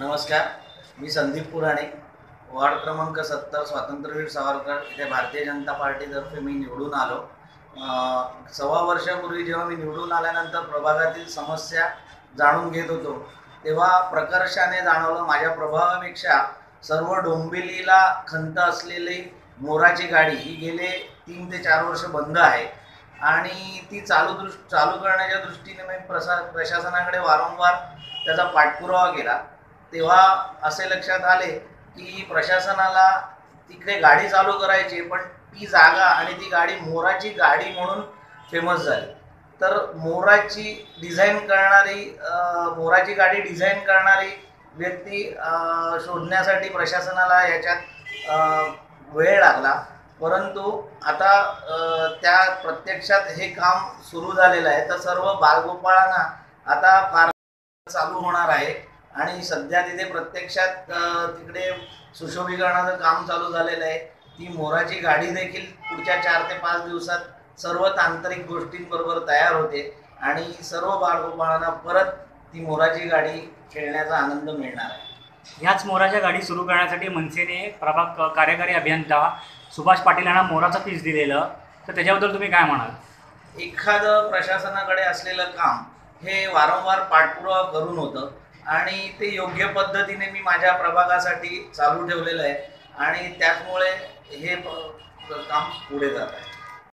नमस्कार मी संदीप पुराणे वार्ड क्रमांक सत्तर स्वातंत्र्यवीर सावरकर. इथे भारतीय जनता पार्टीतर्फे मी निवडून आलो. सव्वा वर्षापूर्वी जेव्हा मी निवडून आल्यानंतर प्रभागातील समस्या जाणून घेत होतो तेव्हा प्रकर्षाने जाणवलं माझ्या प्रभावापेक्षा सर्व डोंबिवलीला खंत असलेली मोराची गाडी ही गेले तीन ते चार वर्ष बंद आहे. आणि ती चालू दृष्ट चालू करण्याच्या दृष्टीने मी प्रसा प्रशासनाकडे वारंवार त्याचा पाठपुरावा केला. तेव्हा असे लक्षात आले की प्रशासनाला तिकडे गाडी चालू करायची पण ती जागा आणि ती गाडी मोराची गाडी म्हणून फेमस झाली. तर मोराची डिझाईन करणारी मोराची गाडी डिझाईन करणारी व्यक्ती शोधण्यासाठी प्रशासनाला याच्यात वेळ लागला. परंतु आता त्या प्रत्यक्षात हे काम सुरू झालेलं आहे. तर सर्व बालगोपाळांना आता फार चालू होणार आहे. आणि सध्या तिथे प्रत्यक्षात तिकडे सुशोभीकरणाचं काम चालू झालेलं आहे. ती मोराची गाडी देखील पुढच्या चार ते पाच दिवसात सर्व तांत्रिक गोष्टींबरोबर तयार होते आणि सर्व बाळगोपाळांना परत ती मोराची गाडी खेळण्याचा आनंद मिळणार आहे. ह्याच मोराच्या गाडी सुरू करण्यासाठी मनसेने प्रभाग कार्यकारी अभियंता सुभाष पाटील यांना मोराचं पीस दिलेलं. तर त्याच्याबद्दल तुम्ही काय म्हणाल? एखादं प्रशासनाकडे असलेलं काम हे वारंवार पाठपुरावा करून होतं. आणि ते योग्य पद्धतीने मी माझ्या प्रभागासाठी चालू ठेवलेलं आहे. आणि त्याचमुळे हे काम पुढे जात आहे.